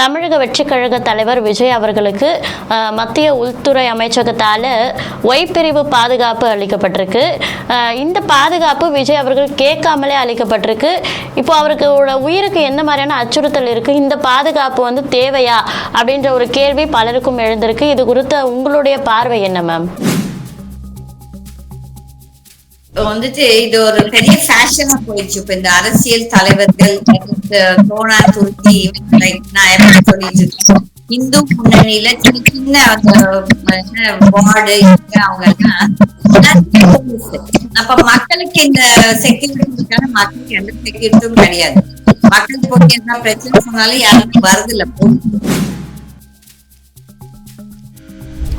தமிழக வெற்றிக் கழக தலைவர் விஜய் அவர்களுக்கு மத்திய உள்துறை அமைச்சகத்தால் ஒய் பிரிவு பாதுகாப்பு அளிக்கப்பட்டிருக்கு. இந்த பாதுகாப்பு விஜய் அவர்கள் கேட்காமலே அளிக்கப்பட்டிருக்கு. இப்போ அவருக்கு உயிருக்கு எந்த மாதிரியான அச்சுறுத்தல் இருக்குது இந்த பாதுகாப்பு வந்து தேவையா? அப்படின்ற ஒரு கேள்வி பலருக்கும் எழுந்திருக்கு. இது குறித்த உங்களுடைய பார்வை என்ன மேம்? வந்துட்டு இது ஒரு பெரிய ஃபேஷனா போயிடுச்சு. இப்ப இந்த அரசியல் தலைவர்கள் சோனா துருக்கி நான் எப்ப சொல்லிட்டு இந்து முன்னணியில சின்ன சின்ன வார்டு அவங்க எல்லாம் அப்ப மக்களுக்கு இந்த செக்யூரிட்டிக்கான மக்களுக்கு எந்த செக்யூரிட்டியும் கிடையாது. மக்களுக்கு போய் என்ன பிரச்சனை சொன்னாலும் யாருமே வருது இல்ல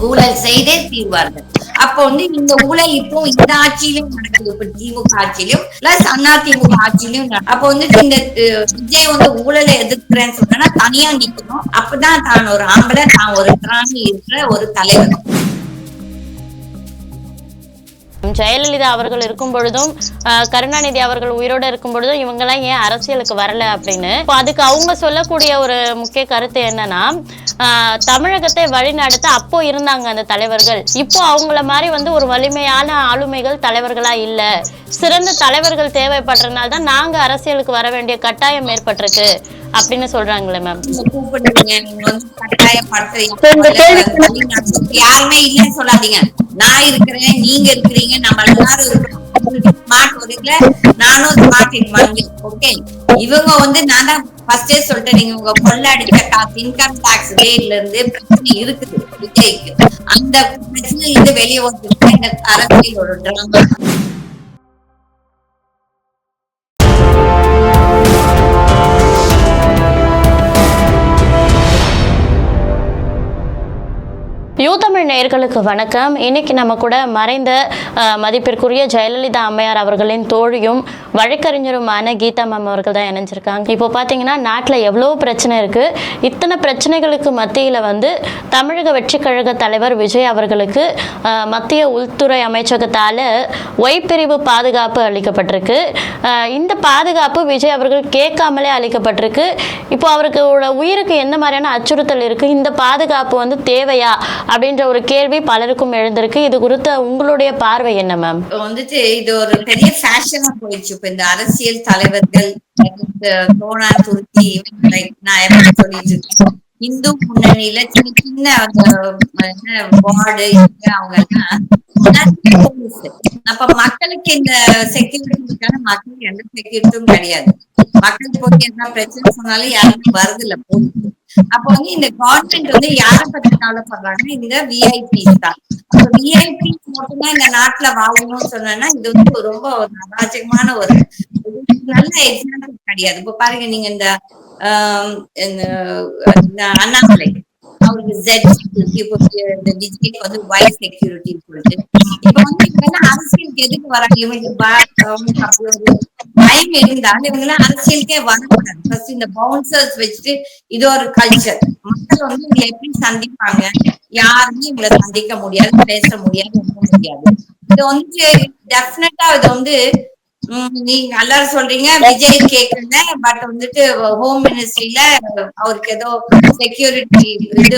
ஊழல் செய்தே தீர்வார்கள். அப்ப வந்து இந்த ஊழல் இப்போ இந்த ஆட்சியிலும் நடக்குது. இப்ப திமுக ஆட்சியிலும் பிளஸ் அண்ணா திமுக ஆட்சியிலும் அப்ப வந்துட்டு இந்த விஜய் வந்து ஊழலை எதிர்க்கிறேன்னு சொன்னா தனியா நிக்கணும். அப்பதான் தான் ஒரு ஆம்பளை தான் ஒரு திராணி இருக்கிற ஒரு தலைவர். ஜெயலலிதா அவர்கள் இருக்கும் பொழுதும் கருணாநிதி அவர்கள் உயிரோட இருக்கும் பொழுதும் இவங்கெல்லாம் ஏன் அரசியலுக்கு வரல அப்படின்னு? அதுக்கு அவங்க சொல்லக்கூடிய ஒரு முக்கிய கருத்து என்னன்னா தமிழகத்தை வழிநடத்த அப்போ இருந்தாங்க அந்த தலைவர்கள். இப்போ அவங்கள மாதிரி வந்து ஒரு வலிமையான ஆளுமைகள் தலைவர்களா இல்ல. சிறந்த தலைவர்கள் தேவைப்படுறதுனால தான் நாங்க அரசியலுக்கு வர வேண்டிய கட்டாயம் ஏற்பட்டிருக்கு. அப்படின்னு சொல்றாங்களே மேம் கூப்பிடுறீங்க நீங்க வந்து கட்டாயப்படுத்துறீங்க. யாருமே இல்லைன்னு சொல்லாதீங்க. நான் இருக்கிறேன் நீங்க இருக்கிறீங்க நம்ம எல்லாரும் ஸ்மார்ட் ஒதுக்கல நானும் ஸ்மார்ட் ஓகே இவங்க வந்து நான் தான் ஃபர்ஸ்டே சொல்லிட்டேன். நீங்க உங்க கொள்ள அடிச்ச காசு இன்கம் டாக்ஸ் ரேட்ல இருந்து பிரச்சனை இருக்குது. விஜய்க்கு. அந்த பிரச்சனையில இருந்து வெளியே வந்து அரசியலோட டிராமா நேயர்களுக்கு வணக்கம். இன்னைக்கு நம்ம கூட மறைந்த மதிப்பிற்குரிய ஜெயலலிதா அம்மையார் அவர்களின் தோழியும் வழக்கறிஞருமான கீதா மேம் அவர்கள் தான் இணைஞ்சிருக்காங்க. இப்போ பார்த்தீங்கன்னா நாட்டில் எவ்வளோ பிரச்சனை இருக்கு. இத்தனை பிரச்சனைகளுக்கு மத்தியில் வந்து தமிழக வெற்றி கழக தலைவர் விஜய் அவர்களுக்கு மத்திய உள்துறை அமைச்சகத்தால் ஒய்பிரிவு பாதுகாப்பு அளிக்கப்பட்டிருக்கு. இந்த பாதுகாப்பு விஜய் அவர்கள் கேட்காமலே அளிக்கப்பட்டிருக்கு. இப்போ அவருக்கு உள்ள உயிருக்கு எந்த மாதிரியான அச்சுறுத்தல் இருக்கு? இந்த பாதுகாப்பு வந்து தேவையா? அப்படின்ற ஒரு கேள்வி பலருக்கும் எழுந்திருக்கு. இது குறித்த உங்களுடைய பார்வை என்ன மேம் வந்துட்டு இது ஒரு பெரிய ஃபேஷனா போயிடுச்சு. இப்ப இந்த அரசியல் தலைவர்கள் சோனா துருக்கி இவங்க நான் எப்ப சொல்லிட்டு இருக்கேன். இந்து முன்னணியில சின்ன சின்ன அந்த வார்டு அவங்க எல்லாம் அப்ப மக்களுக்கு இந்த செக்யூரிட்டிக்கான மக்களுக்கு எந்த செக்யூரிட்டியும் கிடையாது. மக்களுக்கு போய் என்ன பிரச்சனை சொன்னாலும் யாருமே வருது இல்ல போலீஸ் அப்ப வந்து இந்த கவர்மெண்ட் வந்து யார பத்தி கவலைப்படுறாங்கன்னா இந்த விஐபிஸ் தான். விஐபி மட்டும்தான் இந்த நாட்டுல வாழணும்னு சொன்னா இது வந்து ரொம்ப ஒரு அராஜகமான ஒரு நல்ல எக்ஸாம்பிள் கிடையாது. இப்ப பாருங்க நீங்க இந்த ஆஹ் இந்த இந்த அண்ணாமலை. அவருக்கு ஜெட் செக்யூரிட்டி இப்போ இந்த விஜய்க்கு வந்து ஒய் செக்யூரிட்டி சொல்லிட்டு இப்ப வந்து இவங்க அரசியலுக்கு எதுக்கு வராங்க? இவங்க பா- அப்படி பயம் இருந்தால் இவங்க எல்லாம் அரசியலுக்கே வரக்கூடாது. ஃபர்ஸ்ட் இந்த பவுன்சர்ஸ் வச்சுட்டு இது ஒரு கல்ச்சர் மக்கள் வந்து இவங்க எப்படி சந்திப்பாங்க? யாருமே இவங்களை சந்திக்க முடியாது பேச முடியாது முடியாது. இது வந்து டெஃபினட்டா இது வந்து நீங்க எல்லாரும் சொல்றீங்க. விஜய் கேக்குங்க பட் வந்துட்டு ஹோம் மினிஸ்ட்ரியில அவருக்கு ஏதோ செக்யூரிட்டி இது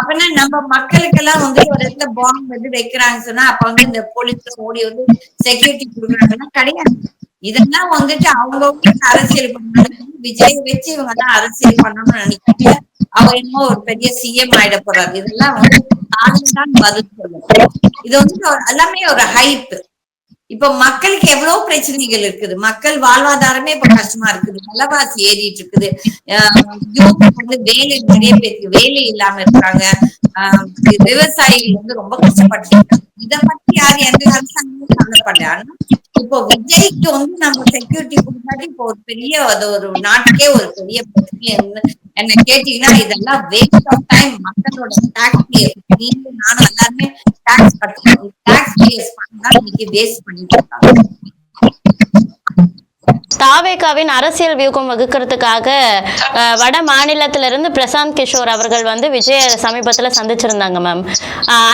அப்பனா நம்ம மக்களுக்கெல்லாம் வந்து ஒரு இடத்துல பாம்பு வந்து வைக்கிறாங்க சொன்னா அப்ப வந்து இந்த போலீஸ் ஓடி வந்து செக்யூரிட்டி கொடுக்குறாங்கன்னா கிடையாது. இதெல்லாம் வந்துட்டு அவங்கவுங்க அரசியல் பண்ணணும். விஜய் வச்சு இவங்க எல்லாம் அரசியல் பண்ணணும்னு நினைக்கிறாங்க. அவர் இன்னும் ஒரு பெரிய சிஎம் ஆயிட போறாரு. இதெல்லாம் வந்து நானும் தான் பதில் சொல்லணும் இது வந்து எல்லாமே ஒரு ஹைப் இப்ப மக்களுக்கு எவ்வளவு பிரச்சனைகள் இருக்குது? மக்கள் வாழ்வாதாரமே இப்ப கஷ்டமா இருக்குது. விலவாசி ஏறிட்டு இருக்குது. ஆஹ் வந்து வேலை நிறைய பேருக்கு வேலை இல்லாம இருக்காங்க. ஆஹ் விவசாயிகள் வந்து ரொம்ப கஷ்டப்பட்டு இருக்காங்க. இத பத்தி யாரும் எந்த அரசாங்கமும் கவலைப்படல. ஆனா இப்போ விஜய்க்கு வந்து நம்ம செக்யூரிட்டி கொடுத்தாட்டி இப்போ ஒரு பெரிய அது ஒரு நாட்டுக்கே ஒரு பெரிய பிரச்சனை என்ன- கேட்டீங்கன்னா இதெல்லாம் வேஸ்ட் ஆஃப் டைம் மக்களோட டாக்ஸ் நீங்க நானும் எல்லாருமே டாக்ஸ் கட்டணும். டாக்ஸ் பேஸ் பண்ணா இன்னைக்கு வேஸ்ட் பண்ணிட்டு இருக்காங்க. தாவேகாவின் அரசியல் வியூகம் வகுக்கிறதுக்காக வட மாநிலத்திலிருந்து பிரசாந்த் கிஷோர் அவர்கள் வந்து விஜய சமீபத்தில் சந்திச்சிருந்தாங்க மேம்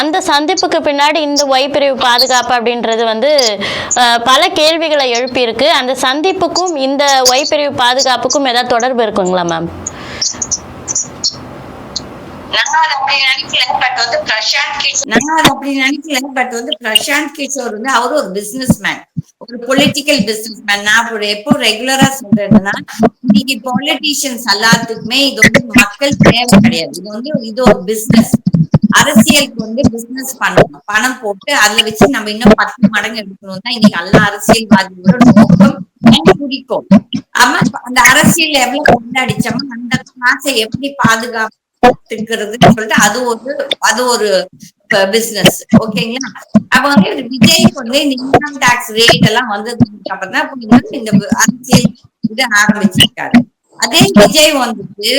அந்த சந்திப்புக்கு பின்னாடி இந்த ஒய் பிரிவு பாதுகாப்பு அப்படின்றது வந்து பல கேள்விகளை எழுப்பியிருக்கு. அந்த சந்திப்புக்கும் இந்த ஒய் பிரிவு பாதுகாப்புக்கும் ஏதாவது தொடர்பு இருக்குங்களா மேம் அவரு ஒரு பிசினஸ் மேன் ஒரு பொலிட்டிக்கல் பிசினஸ் மேன் நான் எப்போ ரெகுலரா சொல்றேன்னா இன்னைக்கு பாலிட்டிஷியன்ஸ் எல்லாத்துக்குமே இது வந்து மக்கள் தேவை கிடையாது. இது வந்து இது ஒரு பிசினஸ் அரசியலுக்கு வந்து பிசினஸ் பண்ணணும். பணம் போட்டு அதுல வச்சு நம்ம இன்னும் பத்து மடங்கு எடுக்கணும். தான் இன்னைக்கு எல்லா அரசியல்வாதிகளோட நோக்கம். and ஆமா அந்த அரசியல் எவ்வளவு கொண்டாடிச்சோமோ அந்த காசை எப்படி பாதுகாப்பு பாதுகாத்துக்கிறதுன்னு சொல்லிட்டு அது ஒரு அது ஒரு பிசினஸ் ஓகேங்களா அப்ப வந்து விஜய்க்கு வந்து இந்த இன்கம் டாக்ஸ் ரேட் எல்லாம் வந்ததுக்கு அப்புறம் தான் இப்ப இவரு இந்த அரசியல் இது ஆரம்பிச்சிருக்காரு. அதே விஜய் வந்துட்டு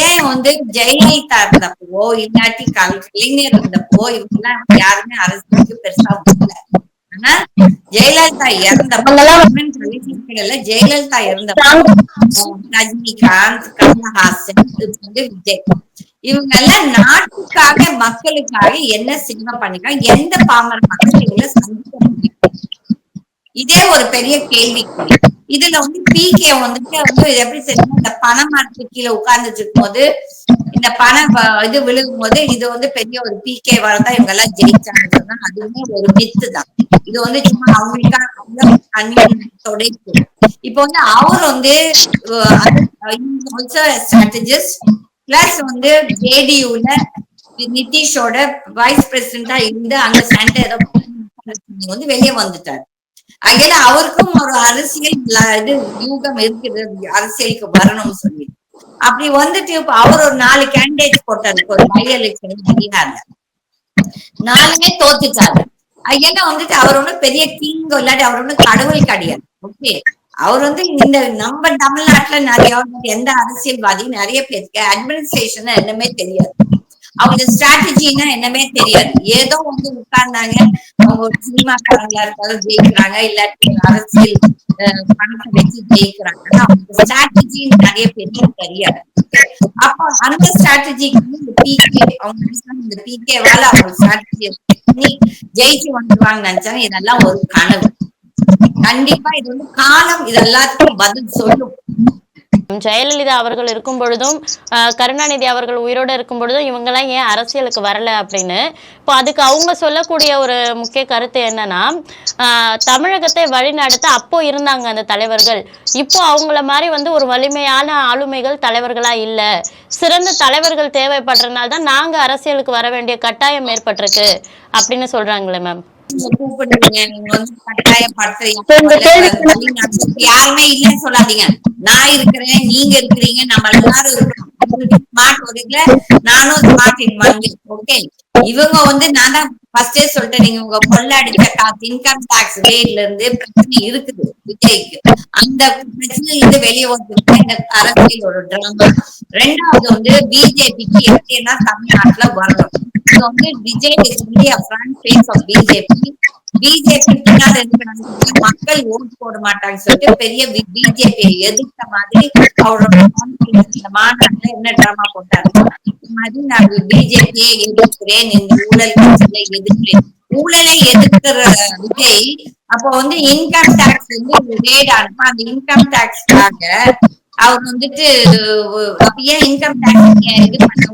ஏன் வந்து ஜெயலலிதா இருந்தப்போ இல்லாட்டி கல் கலைஞர் இருந்தப்போ இவங்கெல்லாம் யாருமே அரசியலுக்கு பெருசா வரல ஆனா ஜெயலலிதா இறந்தப்போ ஜெயலலிதா இறந்தப்போ ரஜினிகாந்த் கமலஹாசன் வந்து விஜய். இவங்க எல்லாம் நாட்டுக்காக மக்களுக்காக என்ன சினிமா பண்ணிக்கலாம் எந்த பாமர மக்கள் இவங்கள சந்திக்க முடியும் இதே ஒரு பெரிய கேள்வி. இதுல வந்து பிகே வந்துட்டு வந்து எப்படி செய்யணும்? இந்த பனை மரத்து கீழே உட்கார்ந்துட்டு இருக்கும் போது இந்த பண வ- இது விழுகும் போது இது வந்து பெரிய ஒரு பிகே வரதான் இவங்க எல்லாம் ஜெயிச்சாங்க அதுவுமே ஒரு மித்து தான். இது வந்து சும்மா அவங்களுக்கா தொடைப்பு இப்போ வந்து அவர் வந்து ஆல்சோ ஸ்ட்ராட்டஜிஸ்ட் பிளஸ் வந்து ஜேடியூல நிதிஷோட வைஸ் பிரசிடண்டா இருந்து அங்க சண்டை ஏதோ வந்து வெளியே வந்துட்டார். அதனால அவருக்கும் ஒரு அரசியல் இது யூகம் இருக்கிறது அரசியலுக்கு வரணும்னு சொல்லி. அப்படி வந்துட்டு இப்ப அவர் ஒரு நாலு கேண்டிடேட் போட்டாரு. ஒரு பை எலெக்ஷன் பீகார்ல. நாலுமே தோத்துட்டாரு. அதனால வந்துட்டு அவர் ஒண்ணு பெரிய கிங் இல்லாட்டி அவர் ஒண்ணு கடவுள் கிடையாது. ஓகே அவர் வந்து இந்த நம்ம தமிழ்நாட்டுல நிறைய எந்த அரசியல்வாதியும் நிறைய பேருக்கு அட்மினிஸ்ட்ரேஷன் என்னமே தெரியாது. அவங்க ஸ்ட்ராட்டஜின்னா என்னமே தெரியாது. ஏதோ வந்து உட்கார்ந்தாங்க அவங்க ஒரு சினிமாக்காரங்களா இருந்தாலும் ஜெயிக்கிறாங்க இல்லாட்டி அரசியல் பணத்தை வச்சு ஜெயிக்கிறாங்க. அவங்க ஸ்ட்ராட்டஜி நிறைய பேருக்கு தெரியாது. அப்போ அந்த ஸ்ட்ராட்டஜிக்கு வந்து இந்த பிகே அவங்க இந்த இந்த பிகேவால அவங்க ஸ்ட்ராட்டஜி பண்ணி ஜெயிச்சு வந்துருவாங்க நினைச்சாங்க. இதெல்லாம் ஒரு கனவு. கண்டிப்பா இது வந்து காலம் இது பதில் சொல்லும். ஜெயலலிதா அவர்கள் இருக்கும் பொழுதும் கருணாநிதி அவர்கள் உயிரோடு இருக்கும் பொழுதும் இவங்கெல்லாம் ஏன் அரசியலுக்கு வரல அப்படின்னு? இப்போ அதுக்கு அவங்க சொல்லக்கூடிய ஒரு முக்கிய கருத்து என்னன்னா தமிழகத்தை வழிநடத்த அப்போ இருந்தாங்க அந்த தலைவர்கள். இப்போ அவங்கள மாதிரி வந்து ஒரு வலிமையான ஆளுமைகள் தலைவர்களா இல்ல. சிறந்த தலைவர்கள் தேவைப்படுறதுனால தான் நாங்க அரசியலுக்கு வர வேண்டிய கட்டாயம் ஏற்பட்டிருக்கு அப்படின்னு சொல்றாங்களே மேம். நீங்க கூப்பிடுறீங்க நீங்க வந்து கட்டாயப்படுத்துறீங்க. யாருமே இல்லைன்னு சொல்லாதீங்க. நான் இருக்கிறேன் நீங்க இருக்கிறீங்க நம்ம எல்லாரும் இருக்கிறோம். ஸ்மார்ட் ஒதுக்கல நானும் ஸ்மார்ட் இன் ஓகே இவங்க வந்து நான் தான் ஃபர்ஸ்டே சொல்லிட்டேன் நீங்க உங்க கொள்ளடிச்ச காசு இன்கம் டாக்ஸ் ரேட்ல இருந்து பிரச்சனை இருக்குது விஜய்க்கு. அந்த பிரச்சனையில இருந்து வெளியே வந்து இந்த அரசியலோட டிராமா ரெண்டாவது வந்து பிஜேபிக்கு எப்படின்னா தமிழ்நாட்டுல வரணும். இது வந்து Vijay is only a front face of BJP BJP மக்கள் ஓட்டு போட மாட்டாங்க சொல்லிட்டு பெரிய பிஜேபி எதிர்த்த மாதிரி அவரோட confidence என்ன டிராமா போட்டாரு? இந்த மாதிரி நான் பிஜேபியை எதிர்க்கிறேன் இந்த ஊழல் பிரச்சனை எதிர்க்கிறேன். ஊழலை எதிர்க்கிற விஜய் அப்போ வந்து இன்கம் டாக்ஸ் வந்து ரேட் அனுப்ப அந்த இன்கம் டாக்ஸ்க்காக அவர் வந்துட்டு அப்ப ஏன் இன்கம் டாக்ஸ் இது பண்ண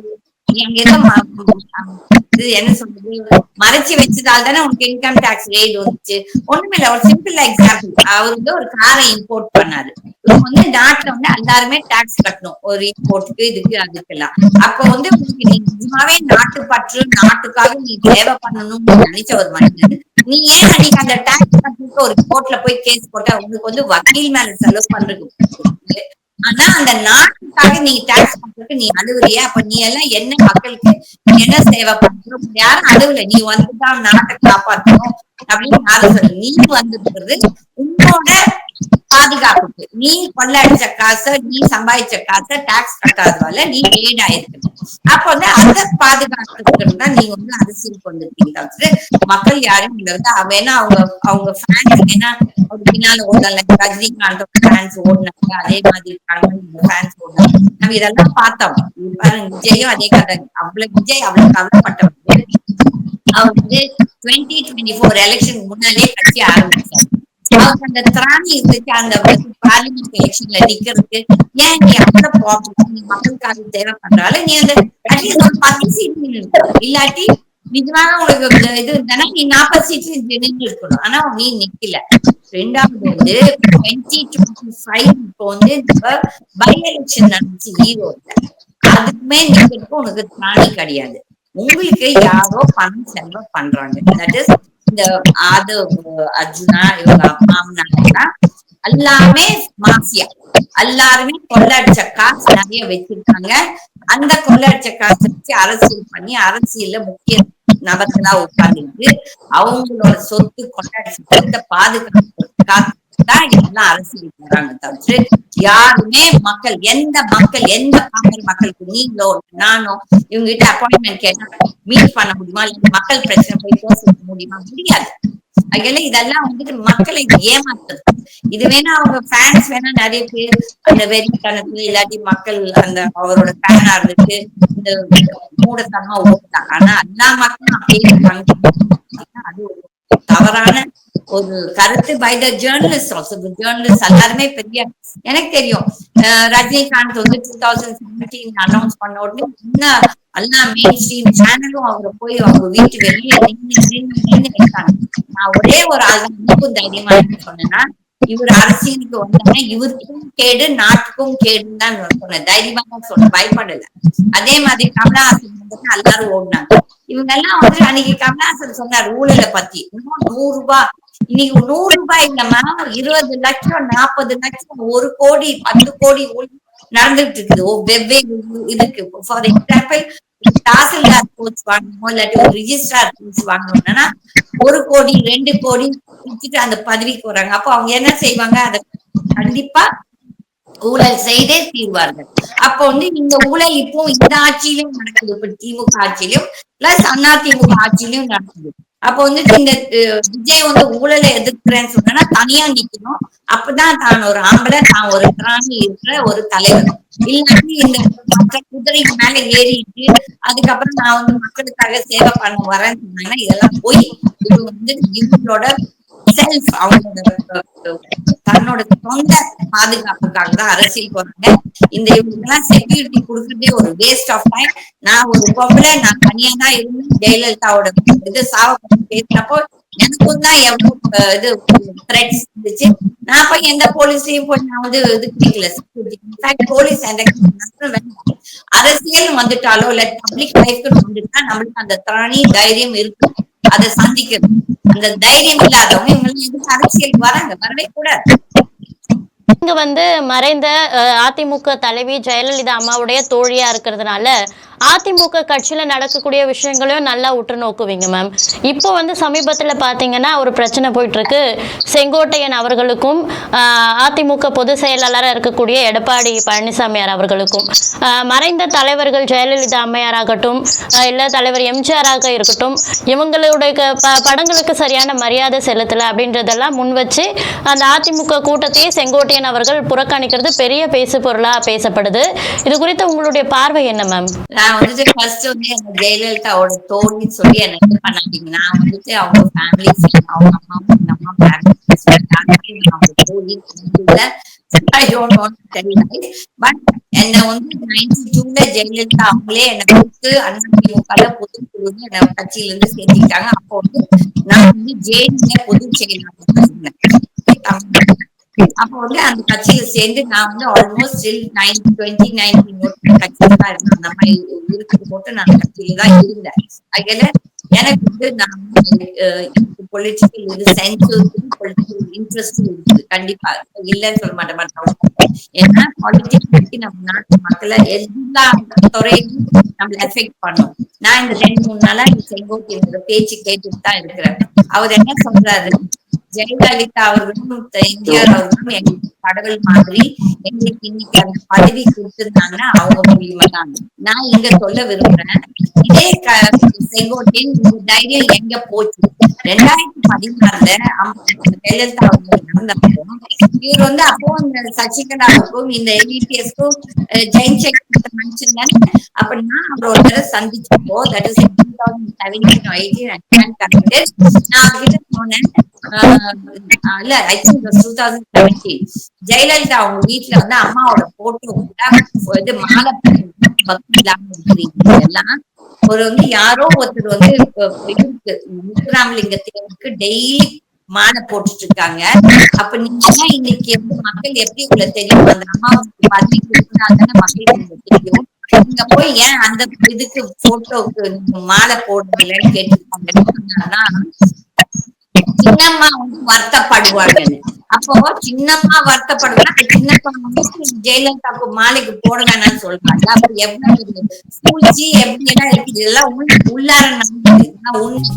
என்ன சொல்றது? மறைச்சு வச்சதால தானே உனக்கு இன்கம் டாக்ஸ் ரேட் வந்துச்சு. ஒண்ணுமே இல்ல ஒரு சிம்பிள் எக்ஸாம்பிள் அவர் வந்து ஒரு காரை இம்போர்ட் பண்ணாரு. இவங்க வந்து நாட்டுல வந்து எல்லாருமே டாக்ஸ் கட்டணும். ஒரு இம்போர்ட்டுக்கு இதுக்கு அதுக்கெல்லாம். அப்ப வந்து உங்களுக்கு நீ நிஜமாவே நாட்டு பற்று நாட்டுக்காக நீ சேவை பண்ணணும்னு நினைச்ச ஒரு மனிதன் நீ ஏன் அன்னைக்கு அந்த டாக்ஸ் கட்டுறதுக்கு ஒரு கோர்ட்ல போய் கேஸ் போட்டா உங்களுக்கு வந்து வக்கீல் மேல செலவு பண்றதுக்கு ஆனா அந்த நாட்டுக்காக நீ டாக்ஸ் பண்றதுக்கு நீ அழுவுறியா. அப்ப நீ எல்லாம் என்ன மக்களுக்கு என்ன சேவை பண்ற யாரும் அழுவல. நீ வந்துதான் நாட்டை காப்பாத்தணும் அப்படின்னு யாரும் சொல்லு நீ வந்திருக்கிறது உன்னோட பாதுகாப்புக்கு. நீ கொள்ளடிச்ச காசை நீ சம்பாதிச்ச காசை டாக்ஸ் கட்டாதவால நீ ஏட் ஆயிருக்கு அப்ப வந்து அதை பாதுகாக்கிறதுக்கு தான் நீங்க வந்து அரசியல் கொண்டு இருக்கீங்க மக்கள் யாரும் இங்க வந்து அவ அவங்க அவங்க ஃபேன்ஸ் ஏன்னா ஒரு பின்னால ஓடல. ரஜினிகாந்த் ஃபேன்ஸ் ஓடினாங்க அதே மாதிரி ஃபேன்ஸ் ஓடினாங்க. நம்ம இதெல்லாம் பார்த்தோம். விஜயும் அதே கதை. அவ்வளவு விஜய் அவ்வளவு கவலைப்பட்டவங்க அவர் வந்து டுவெண்ட்டி டுவெண்ட்டி ஃபோர் எலெக்ஷன் முன்னாலே கட்சி ஆரம்பிச்சாங்க. அந்த திராணி இருந்துச்சு அந்த பார்லிமெண்ட் எலெக்ஷன்ல நிக்கிறதுக்கு. ஏன் நீ அந்த ப்ராப்ளம் நீ மக்களுக்காக தேவை பண்றால நீ அந்த அட்லீஸ்ட் ஒரு பத்து சீட் இல்லாட்டி நிஜமாக உனக்கு இது இருந்தானா நீ நாற்பது சீட்ல நின்று இருக்கணும். ஆனா நீ நிக்கல. ரெண்டாவது வந்து டுவெண்ட்டி டுவெண்ட்டி ஃபைவ் இப்போ வந்து பை எலெக்ஷன் நடந்துச்சு ஈரோட்ல அதுக்குமே நிக்கிறதுக்கு உனக்கு திராணி கிடையாது. உங்களுக்கு யாரோ பணம் செலவு பண்றாங்க. தட் இஸ் இந்த ஆது அர்ஜுனா இவங்க அம்மா எல்லாமே மாஃபியா. எல்லாருமே கொள்ளடிச்ச காசு நிறைய வச்சிருக்காங்க. அந்த கொள்ளடிச்ச காசு வச்சு அரசியல் பண்ணி அரசியல்ல முக்கிய நபர்களா உட்கார்ந்துட்டு அவங்களோட சொத்து கொள்ளடிச்ச பாதுகாப்பு பாதுகாப்பு தான் இதெல்லாம் அரசியல் போறாங்க தவிர்த்து யாருமே மக்கள் எந்த மக்கள் எந்த பாமர மக்களுக்கு நீங்களோ நானோ இவங்க கிட்ட அப்பாயின்மெண்ட் கேட்டா மீட் பண்ண முடியுமா? இல்ல மக்கள் பிரச்சனை போய் பேச முடியுமா? முடியாது. அதனால இதெல்லாம் வந்துட்டு மக்களை ஏமாத்துறது. இது வேணா அவங்க ஃபேன்ஸ் வேணா நிறைய பேர் அந்த வெறித்தனத்துல இல்லாட்டி மக்கள் அந்த அவரோட ஃபேனா இருந்துட்டு இந்த மூடத்தனமா ஓட்டாங்க ஆனா எல்லா மக்களும் அப்படியே அது ஒரு தவறான ஒரு கருத்து by the journalist also journalist எல்லாருமே பெரிய எனக்கு தெரியும். ரஜினிகாந்த் வந்து டூ தௌசண்ட் செவன்டீன் அனௌன்ஸ் பண்ண உடனே என்ன எல்லா மெயின் ஸ்ட்ரீம் சேனலும் அவரை போய் அவங்க வீட்டு வெளியே நான் ஒரே ஒரு ஆள் தான். இன்னும் தைரியமா சொன்னேன்னா இவர் அரசியலுக்கு வந்தாங்க இவருக்கும் கேடு நாட்டுக்கும் கேடுன்னு தான் சொன்னேன். தைரியமா தான் சொன்னேன். பயப்படல. அதே மாதிரி கமலஹாசன் வந்து எல்லாரும் ஓடினாங்க. இவங்க எல்லாம் வந்து அன்னைக்கு கமலஹாசன் சொன்னார் ஊழலை பத்தி. இன்னும் நூறு ரூபாய் இன்னைக்கு நூறு ரூபாய் இல்லம்மா இருபது லட்சம் நாற்பது லட்சம் ஒரு கோடி பத்து கோடி நடந்துட்டு இருக்குது. வெவ்வேறு இதுக்கு. ஃபார் எக்ஸாம்பிள் தாசில்தார் போஸ்ட் வாங்கணும் இல்லாட்டி ஒரு ரிஜிஸ்ட்ரார் போஸ்ட் வாங்கணும்னா ஒரு கோடி ரெண்டு கோடி வச்சுட்டு அந்த பதவிக்கு வராங்க அப்போ அவங்க என்ன செய்வாங்க? அதை கண்டிப்பா ஊழல் செய்தே தீர்வார்கள். அப்போ வந்து இந்த ஊழல் இப்போ இந்த ஆட்சியிலும் நடக்குது. இப்ப திமுக ஆட்சியிலும் பிளஸ் அண்ணா திமுக ஆட்சியிலும் நடக்குது. அப்போ வந்து இந்த விஜய் வந்து ஊழலை எதிர்க்கிறேன்னு சொன்னா தனியா நிக்கணும். அப்பதான் தான் ஒரு ஆம்பளை தான் ஒரு திராணி இருக்கிற ஒரு தலைவர். இல்லாட்டி இந்த குதிரைக்கு மேல ஏறிட்டு அதுக்கப்புறம் நான் வந்து மக்களுக்காக சேவை பண்ண வரேன்னு சொன்னாங்கன்னா இதெல்லாம் போய் இது வந்து இவங்களோட செல்ஃப் அவங்களோட தன்னோட சொந்த பாதுகாப்புக்காக தான் அரசியல் போறாங்க இந்த இவங்களுக்கெல்லாம் செக்யூரிட்டி கொடுக்கறதே ஒரு வேஸ்ட் ஆஃப் டைம் நான் ஒரு பொம்பளை நான் தனியா தான் இருந்து ஜெயலலிதாவோட இது சாவ பேசினப்போ எனக்கும் தான் எவ்வளவு இது த்ரெட்ஸ் இருந்துச்சு. நான் போய் எந்த போலீஸ்லயும் போய் நான் வந்து இது கேட்கல செக்யூரிட்டி போலீஸ் அரசியல் வந்துட்டாலோ இல்ல பப்ளிக் லைஃப்க்கு வந்துட்டா நம்மளுக்கு அந்த தனி தைரியம் இருக்கும். அதை சந்திக்கிறது. அந்த தைரியம் இல்லாதவங்க இவங்க எதுக்கு அரசியலுக்கு வராங்க? வரவே கூடாது. இங்க வந்து மறைந்த அதிமுக தலைவி ஜெயலலிதா அம்மாவுடைய தோழியா இருக்கிறதுனால அதிமுக கட்சியில நடக்கக்கூடிய விஷயங்களையும் நல்லா உற்று நோக்குவீங்க மேம் இப்போ வந்து சமீபத்துல பாத்தீங்கன்னா ஒரு பிரச்சனை போயிட்டு இருக்கு செங்கோட்டையன் அவர்களுக்கும் அதிமுக பொதுச் செயலாளராக இருக்கக்கூடிய எடப்பாடி பழனிசாமியார் அவர்களுக்கும் மறைந்த தலைவர்கள் ஜெயலலிதா அம்மையாராகட்டும் இல்லை தலைவர் எம்ஜிஆராக இருக்கட்டும் இவங்களுடைய படங்களுக்கு சரியான மரியாதை செலுத்தலை அப்படின்றதெல்லாம் முன் வச்சு அந்த அதிமுக கூட்டத்தையே செங்கோட்டையன் அவர்கள் புறக்கணிக்கிறது பெரிய பேசு பொருளாக பேசப்படுது. இது குறித்து உங்களுடைய பார்வை என்ன மேம் நான் வந்துட்டு ஃபர்ஸ்ட் வந்து அந்த ஜெயலலிதாவோட தோழின்னு சொல்லி என்ன இது பண்ணாதீங்க. நான் வந்துட்டு அவங்க ஃபேமிலி அவங்க அம்மா எங்க அம்மா ஃபேமிலி அவங்க தோழி. பட் என்ன வந்து நைன்டி டூல ஜெயலலிதா அவங்களே என்னை கொடுத்து அதிமுக பொது குழுன்னு என்ன கட்சியில இருந்து சேர்த்துக்கிட்டாங்க அப்போ வந்து நான் வந்து ஜேடில பொதுச் செயலாளர் அப்போ வந்து அந்த கட்சியில சேர்ந்து நான் வந்து almost still nine twenty nineteen கட்சியில தான் இருந்தேன். அந்த மாதிரி இருக்கிறது போட்டு நான் கட்சியில தான் இருந்தேன். அதனால எனக்கு வந்து நான் பொலிட்டிக்கல் இது சென்ஸ் பொலிட்டிக்கல் இன்ட்ரெஸ்ட் இருக்குது கண்டிப்பா. இல்லைன்னு சொல்ல மாட்டேன் மாட்டோம் ஏன்னா பாலிட்டிக்ஸ் பத்தி நம்ம நாட்டு மக்களை எல்லா துறையிலும் நம்மள எஃபெக்ட் பண்ணும். நான் இந்த ரெண்டு மூணு நாளா இந்த செங்கோட்டையோட பேச்சு கேட்டுட்டு தான் இருக்கிறேன். அவர் என்ன சொல்றாரு? ஜெயலலிதா அவர்களும் எம்ஜிஆர் அவர்களும் எங்களுக்கு கடவுள் மாதிரி எங்களுக்கு இன்னைக்கு அந்த பதவி கொடுத்திருந்தாங்கன்னா அவங்க மூலியமா தான் நான் இங்க சொல்ல விரும்புறேன் இதே க- இந்த தைரியம் எங்க போச்சு? ரெண்டாயிரத்தி பதினாறுல அம்மா ஜெயலலிதா அவர்கள் நடந்தப்போ இவர் வந்து அப்போ இந்த சசிகலாவுக்கும் இந்த எல்இபிஎஸ்க்கும் ஜெயின் சக்தி மனுஷன் அப்படின்னா அவர் ஒரு தடவை சந்திச்சப்போ that is two thousand seventeen eighteen நான் அவர்கிட்ட சொன்னேன் இல்ல I two thousand seventeen Jayalalithaa அவங்க வீட்டுல வந்து அம்மாவோட போட்டோ இது மாலை எல்லாம் ஒரு வந்து யாரோ ஒருத்தர் வந்து இப்ப முத்துராமலிங்க தேவருக்கு டெய்லி மாலை போட்டுட்டு இருக்காங்க அப்ப நீங்க இன்னைக்கு வந்து மக்கள் எப்படி உங்களை தெரியும்? அந்த அம்மாவுக்கு பதவி மக்களுக்கு தெரியும்? நீங்க போய் ஏன் அந்த இதுக்கு போட்டோக்கு மாலை போடலைன்னு கேட்டு சொன்னாங்கன்னா சின்னம்மா வந்து வருத்தப்படுவாங்கன்னு அப்போ சின்னம்மா வருத்தப்படுவாங்க சின்னப்பா சின்னம்மா வந்து ஜெயலலிதாக்கு மாலைக்கு போட வேணாம்னு சொல்றாங்க. அப்ப எவ்வளவு சூழ்ச்சி எப்படி எல்லாம் இருக்குது? இதெல்லாம் உள்ளார நடந்தது உண்மை.